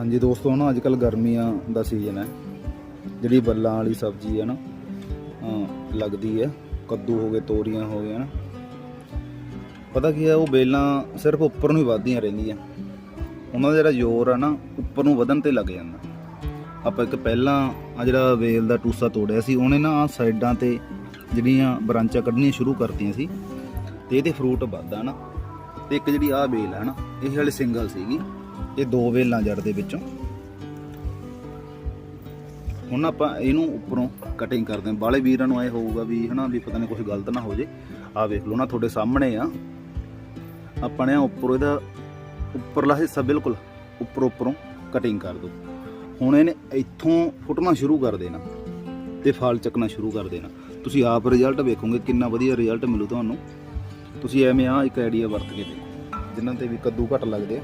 ਹਾਂਜੀ ਦੋਸਤੋ ਨਾ ਅੱਜ ਕੱਲ ਗਰਮੀਆਂ ਦਾ ਸੀਜ਼ਨ ਹੈ। ਜਿਹੜੀ ਬੱਲਾਂ ਵਾਲੀ ਸਬਜ਼ੀ ਹੈ ਨਾ ਲੱਗਦੀ ਹੈ। ਕੱਦੂ ਹੋ ਗਏ, ਤੋਰੀਆਂ ਹੋ ਗਈਆਂ ਨਾ ਪਤਾ ਕੀ ਹੈ, ਉਹ ਬੇਲਾਂ ਸਿਰਫ ਉੱਪਰ ਨੂੰ ਹੀ ਵੱਧਦੀਆਂ ਰਹਿੰਦੀਆਂ। ਉਹਨਾਂ ਦਾ ਜਿਹੜਾ ਜ਼ੋਰ ਆ ਨਾ, ਉੱਪਰ ਨੂੰ ਵਧਣ ਤੇ ਲੱਗ ਜਾਂਦਾ। ਆਪਾਂ ਇੱਕ ਪਹਿਲਾਂ ਆ ਜਿਹੜਾ ਵੇਲ ਦਾ ਟੂਸਾ ਤੋੜਿਆ ਸੀ, ਉਹਨੇ ਨਾ ਆ ਸਾਈਡਾਂ ਤੇ ਜਿਹੜੀਆਂ ਬ੍ਰਾਂਚਾਂ ਕੱਢਣੀਆਂ ਸ਼ੁਰੂ ਕਰਤੀਆਂ ਸੀ, ਤੇ ਇਹਦੇ ਫਰੂਟ ਵੱਧਦਾ ਨਾ ਤੇ ਇੱਕ ਜਿਹੜੀ ਆ ਵੇਲ ਹੈ ਨਾ, ਇਹ ਹਲੇ ਸਿੰਗਲ ਸੀਗੀ। ਇਹ ਦੋ ਵੇਲਾਂ ਜੜ ਦੇ ਵਿੱਚੋਂ। ਹੁਣ ਆਪਾਂ ਇਹਨੂੰ ਉੱਪਰੋਂ ਕਟਿੰਗ ਕਰਦੇ ਹਾਂ। ਬਾਲੇ ਵੀਰਾਂ ਨੂੰ ਐ ਹੋਊਗਾ ਵੀ ਹਨਾ, ਵੀ ਪਤਾ ਨਹੀਂ ਕੁਝ ਗਲਤ ਨਾ ਹੋ ਜੇ। ਆ ਵੇਖ ਲਓ ਨਾ, ਤੁਹਾਡੇ ਸਾਹਮਣੇ ਆ। ਆਪਾਂ ਨੇ ਆਹ ਉੱਪਰੋਂ ਇਹਦਾ ਉੱਪਰਲਾ ਹਿੱਸਾ ਬਿਲਕੁਲ ਉੱਪਰ ਉੱਪਰੋਂ ਕਟਿੰਗ ਕਰ ਦਿਓ। ਹੁਣ ਇਹਨੇ ਇੱਥੋਂ ਫੁੱਟਣਾ ਸ਼ੁਰੂ ਕਰ ਦੇਣਾ ਤੇ ਫਲ ਚੱਕਣਾ ਸ਼ੁਰੂ ਕਰ ਦੇਣਾ। ਤੁਸੀਂ ਆਪ ਰਿਜ਼ਲਟ ਵੇਖੋਗੇ, ਕਿੰਨਾ ਵਧੀਆ ਰਿਜ਼ਲਟ ਮਿਲੂ ਤੁਹਾਨੂੰ। ਤੁਸੀਂ ਐਵੇਂ ਆ ਇੱਕ ਆਈਡੀਆ ਵਰਤ ਕੇ ਦੇਖੋ, ਜਿਨ੍ਹਾਂ ਤੇ ਵੀ ਕੱਦੂ ਘੱਟ ਲੱਗਦੇ ਆ।